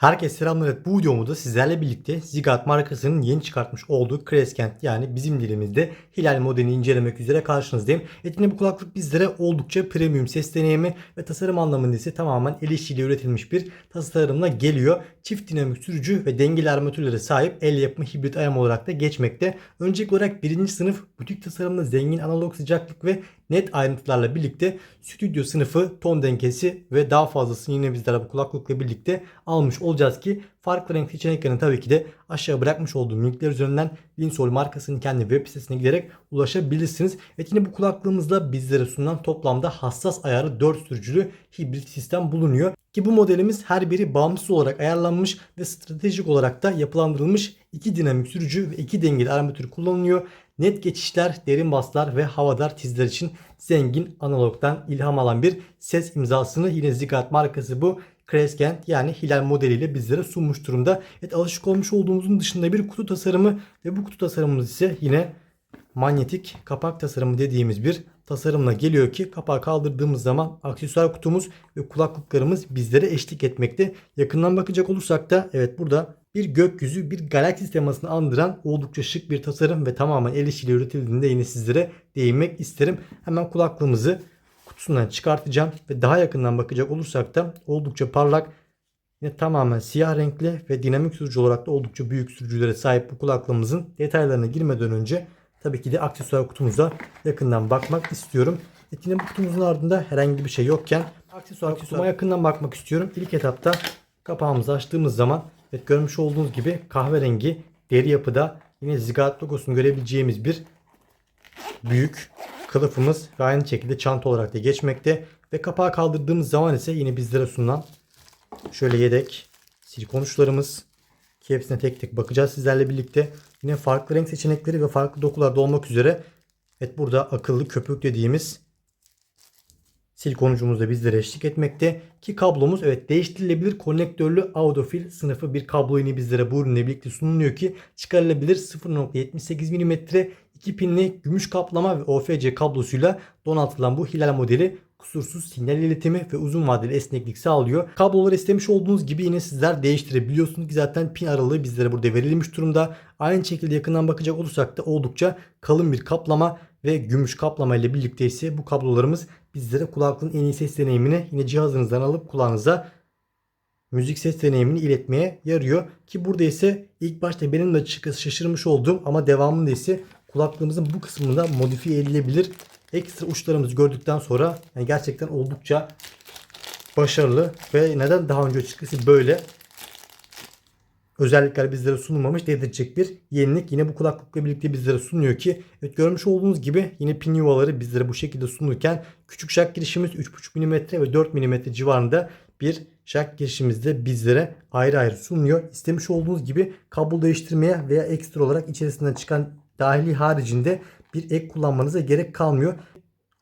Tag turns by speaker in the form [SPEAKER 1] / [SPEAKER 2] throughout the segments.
[SPEAKER 1] Herkese selamlar. Evet, Bu videomuzda sizlerle birlikte Zigat markasının yeni çıkartmış olduğu Crescent yani bizim dilimizde Hilal modelini incelemek üzere karşınızdayım. Evet yine bu kulaklık bizlere oldukça premium ses deneyimi ve tasarım anlamında ise tamamen el işçiliği üretilmiş bir tasarımla geliyor. Çift dinamik sürücü ve dengeli armatürlere sahip el yapımı hibrit ayam olarak da geçmekte. Öncelikli olarak birinci sınıf butik tasarımda zengin analog sıcaklık ve net ayrıntılarla birlikte stüdyo sınıfı ton dengesi ve daha fazlasını yine bizlere bu kulaklıkla birlikte almış olacağız ki farklı renk seçeneklerini tabii ki de aşağı bırakmış olduğum linkler üzerinden Linsol markasının kendi web sitesine giderek ulaşabilirsiniz. Evet yine bu kulaklığımızda bizlere sunulan toplamda hassas ayarı 4 sürücülü hibrit sistem bulunuyor. Ki bu modelimiz her biri bağımsız olarak ayarlanmış ve stratejik olarak da yapılandırılmış iki dinamik sürücü ve iki dengeli armatür kullanılıyor. Net geçişler, derin baslar ve havadar tizler için zengin analogdan ilham alan bir ses imzasını yine Zigat markası bu Crescent yani Hilal modeliyle bizlere sunmuş durumda. Evet alışık olmuş olduğumuzun dışında bir kutu tasarımı ve bu kutu tasarımımız ise yine manyetik kapak tasarımı dediğimiz bir tasarımla geliyor ki kapağı kaldırdığımız zaman aksesuar kutumuz ve kulaklıklarımız bizlere eşlik etmekte. Yakından bakacak olursak da evet burada bir gökyüzü bir galaksi temasını andıran oldukça şık bir tasarım ve tamamen el işiyle üretildiğinde yine sizlere değinmek isterim. Hemen kulaklığımızı kutusundan çıkartacağım ve daha yakından bakacak olursak da oldukça parlak yine tamamen siyah renkli ve dinamik sürücü olarak da oldukça büyük sürücülere sahip bu kulaklığımızın detaylarına girmeden önce tabii ki de aksesuar kutumuza yakından bakmak istiyorum. Yine bu kutumuzun ardında herhangi bir şey yokken aksesuar kutuma yakından bakmak istiyorum. İlk etapta kapağımızı açtığımız zaman evet, görmüş olduğunuz gibi kahverengi deri yapıda yine Zigat logosunu görebileceğimiz bir büyük kılıfımız ve aynı şekilde çanta olarak da geçmekte. Ve kapağı kaldırdığımız zaman ise yine bizlere sunulan şöyle yedek silikon uçlarımız ki hepsine tek tek bakacağız sizlerle birlikte. Yine farklı renk seçenekleri ve farklı dokularda olmak üzere evet burada akıllı köpük dediğimiz silikon ucumuz da bizlere eşlik etmekte. Ki kablomuz evet değiştirilebilir konnektörlü audofil sınıfı bir kablo yine bizlere bu ürünle birlikte sunuluyor ki çıkarılabilir 0.78 mm 2 pinli gümüş kaplama ve OFC kablosuyla donatılan bu Hilal modeli kusursuz sinyal iletimi ve uzun vadeli esneklik sağlıyor. Kabloları istemiş olduğunuz gibi yine sizler değiştirebiliyorsunuz ki zaten pin aralığı bizlere burada verilmiş durumda. Aynı şekilde yakından bakacak olursak da oldukça kalın bir kaplama ve gümüş kaplama ile birlikte ise bu kablolarımız bizlere kulaklığın en iyi ses deneyimini yine cihazınızdan alıp kulağınıza müzik ses deneyimini iletmeye yarıyor. Ki burada ise ilk başta benim de şaşırmış olduğum ama devamında ise kulaklığımızın bu kısmında modifiye edilebilir ekstra uçlarımızı gördükten sonra yani gerçekten oldukça başarılı ve neden daha önce açıkçası böyle özellikler bizlere sunulmamış dedirtecek bir yenilik yine bu kulaklıkla birlikte bizlere sunuyor ki evet görmüş olduğunuz gibi yine pin yuvaları bizlere bu şekilde sunulurken küçük jack girişimiz 3.5 mm ve 4 mm civarında bir jack girişimizde bizlere ayrı ayrı sunuluyor. İstemiş olduğunuz gibi kablo değiştirmeye veya ekstra olarak içerisinden çıkan dahili haricinde bir ek kullanmanıza gerek kalmıyor.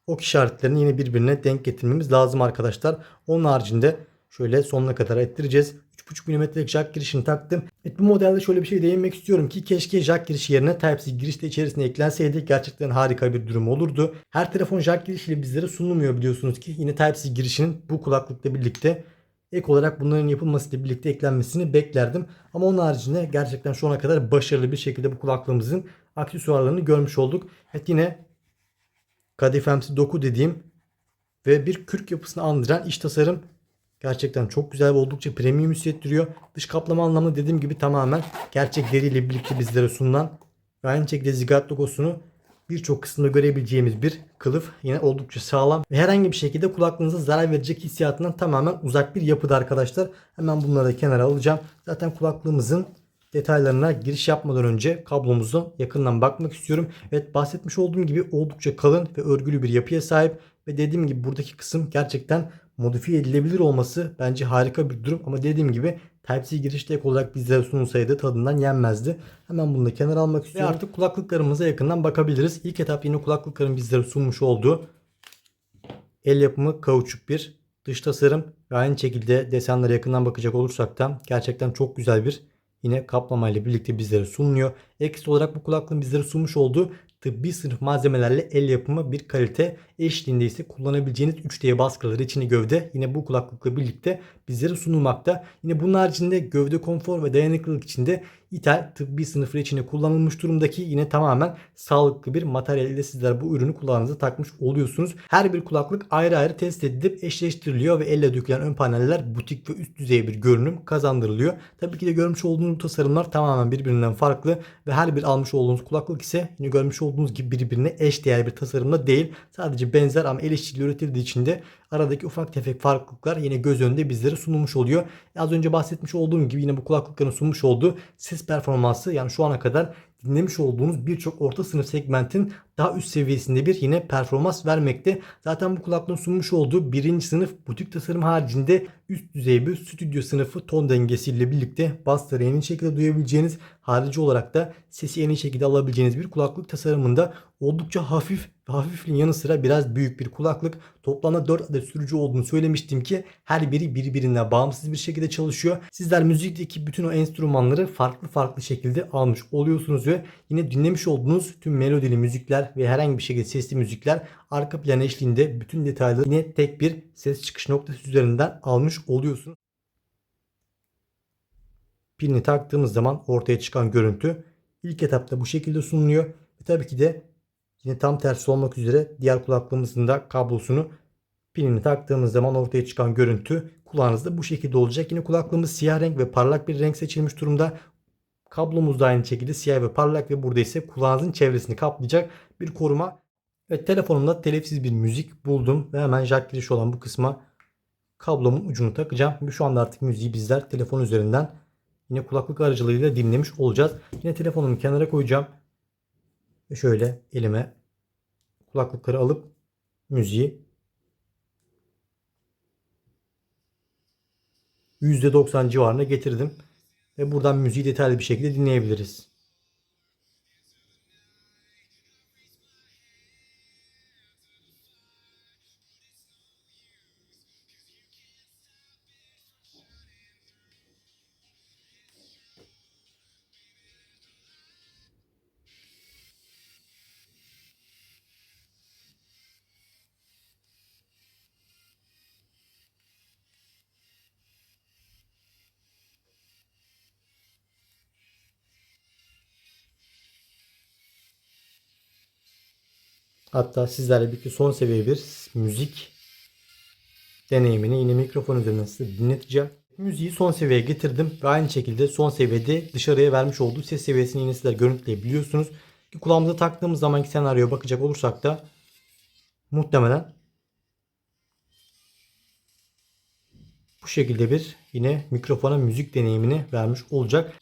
[SPEAKER 1] Ok işaretlerini yine birbirine denk getirmemiz lazım arkadaşlar. Onun haricinde şöyle sonuna kadar ettireceğiz. 3.5 mm'lik jack girişini taktım. Evet, bu modelde şöyle bir şey değinmek istiyorum ki keşke jack girişi yerine Type-C giriş de içerisine eklenseydi. Gerçekten harika bir durum olurdu. Her telefon jack girişiyle bizlere sunulmuyor biliyorsunuz ki. Yine Type-C girişinin bu kulaklıkla birlikte ek olarak bunların yapılmasıyla birlikte eklenmesini beklerdim. Ama onun haricinde gerçekten şu ana kadar başarılı bir şekilde bu kulaklığımızın aksesuarlarını görmüş olduk. Evet yine kadifemsi doku dediğim ve bir kürk yapısını andıran iç tasarım gerçekten çok güzel ve oldukça premium hissettiriyor. Dış kaplama anlamında dediğim gibi tamamen gerçek deriyle birlikte bizlere sunulan ve aynı şekilde Zigat logosunu birçok kısımda görebileceğimiz bir kılıf. Yine oldukça sağlam ve herhangi bir şekilde kulaklığınıza zarar verecek hissiyatından tamamen uzak bir yapıda arkadaşlar. Hemen bunları da kenara alacağım. Zaten kulaklığımızın detaylarına giriş yapmadan önce kablomuzu yakından bakmak istiyorum. Evet bahsetmiş olduğum gibi oldukça kalın ve örgülü bir yapıya sahip ve dediğim gibi buradaki kısım gerçekten modifiye edilebilir olması bence harika bir durum ama dediğim gibi Type-C girişte ek olarak bizlere sunulsaydı tadından yenmezdi. Hemen bunu da kenara almak istiyorum. Ve artık kulaklıklarımıza yakından bakabiliriz. İlk etap yine kulaklıkların bizlere sunmuş olduğu el yapımı kauçuk bir dış tasarım ve aynı şekilde desenlere yakından bakacak olursak da gerçekten çok güzel bir yine kaplama ile birlikte bizlere sunuluyor. Ekstra olarak bu kulaklığın bizlere sunmuş olduğu tıbbi sınıf malzemelerle el yapımı bir kalite eşliğinde ise kullanabileceğiniz 3D baskıları içini gövde yine bu kulaklıkla birlikte bizlere sunulmakta. Yine bunun haricinde gövde konfor ve dayanıklılık içinde ithal tıbbi sınıfı içine kullanılmış durumdaki yine tamamen sağlıklı bir materyal ile sizler bu ürünü kulağınıza takmış oluyorsunuz. Her bir kulaklık ayrı ayrı test edilip eşleştiriliyor ve elle dökülen ön paneller butik ve üst düzey bir görünüm kazandırılıyor. Tabii ki de görmüş olduğunuz tasarımlar tamamen birbirinden farklı ve her bir almış olduğunuz kulaklık ise yine görmüş olduğunuz gibi birbirine eş değer bir tasarımda değil. Sadece benzer ama el işçiliği üretildiği için de aradaki ufak tefek farklılıklar yine göz önünde bizlere sunulmuş oluyor. Az önce bahsetmiş olduğum gibi yine bu kulaklıkların sunmuş olduğu ses performansı yani şu ana kadar dinlemiş olduğunuz birçok orta sınıf segmentin daha üst seviyesinde bir yine performans vermekte. Zaten bu kulaklığın sunmuş olduğu birinci sınıf butik tasarım haricinde üst düzey bir stüdyo sınıfı ton dengesiyle birlikte bassları en iyi şekilde duyabileceğiniz harici olarak da sesi en iyi şekilde alabileceğiniz bir kulaklık tasarımında oldukça hafif ve hafifliğin yanı sıra biraz büyük bir kulaklık. Toplamda 4 adet sürücü olduğunu söylemiştim ki her biri birbirinden bağımsız bir şekilde çalışıyor. Sizler müzikteki bütün o enstrümanları farklı farklı şekilde almış oluyorsunuz ve yine dinlemiş olduğunuz tüm melodili müzikler ve herhangi bir şekilde sesli müzikler arka plan eşliğinde bütün detayları yine tek bir ses çıkış noktası üzerinden almış oluyorsunuz. Pilini taktığımız zaman ortaya çıkan görüntü ilk etapta bu şekilde sunuluyor. Ve tabii ki de yine tam tersi olmak üzere diğer kulaklığımızın da kablosunu pilini taktığımız zaman ortaya çıkan görüntü kulağınızda bu şekilde olacak. Yine kulaklığımız siyah renk ve parlak bir renk seçilmiş durumda. Kablomuz da aynı şekilde siyah ve parlak ve burada ise kulağınızın çevresini kaplayacak bir koruma. Evet telefonumda telifsiz bir müzik buldum ve hemen jack girişi olan bu kısma kablomun ucunu takacağım. Ve şu anda artık müziği bizler telefon üzerinden yine kulaklık aracılığıyla dinlemiş olacağız. Yine telefonumu kenara koyacağım. Ve şöyle elime kulaklıkları alıp müziği %90 civarına getirdim. Ve buradan müziği detaylı bir şekilde dinleyebiliriz. Hatta sizlerle birlikte son seviye bir müzik deneyimini yine mikrofon üzerinden size dinleteceğim. Müziği son seviyeye getirdim ve aynı şekilde son seviyede dışarıya vermiş olduğu ses seviyesini yine sizler görüntüleyebiliyorsunuz. Ki kulağımıza taktığımız zamanki senaryoya bakacak olursak da muhtemelen bu şekilde bir yine mikrofona müzik deneyimini vermiş olacak.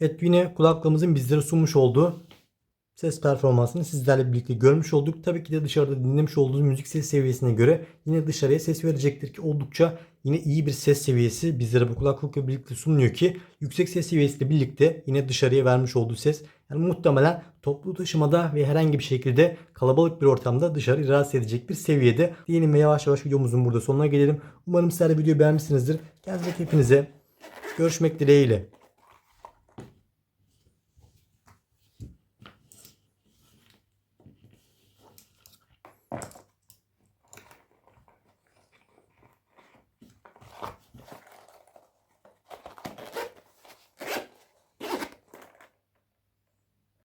[SPEAKER 1] Evet yine kulaklığımızın bizlere sunmuş olduğu ses performansını sizlerle birlikte görmüş olduk. Tabii ki de dışarıda dinlemiş olduğunuz müzik ses seviyesine göre yine dışarıya ses verecektir ki oldukça yine iyi bir ses seviyesi bizlere bu kulaklıkla birlikte sunuyor ki yüksek ses seviyesiyle birlikte yine dışarıya vermiş olduğu ses yani muhtemelen toplu taşımada ve herhangi bir şekilde kalabalık bir ortamda dışarı rahatsız edecek bir seviyede. Diyelim ve yavaş yavaş videomuzun burada sonuna gelelim. Umarım sizler de videoyu beğenmişsinizdir. Kendinize hepinize görüşmek dileğiyle.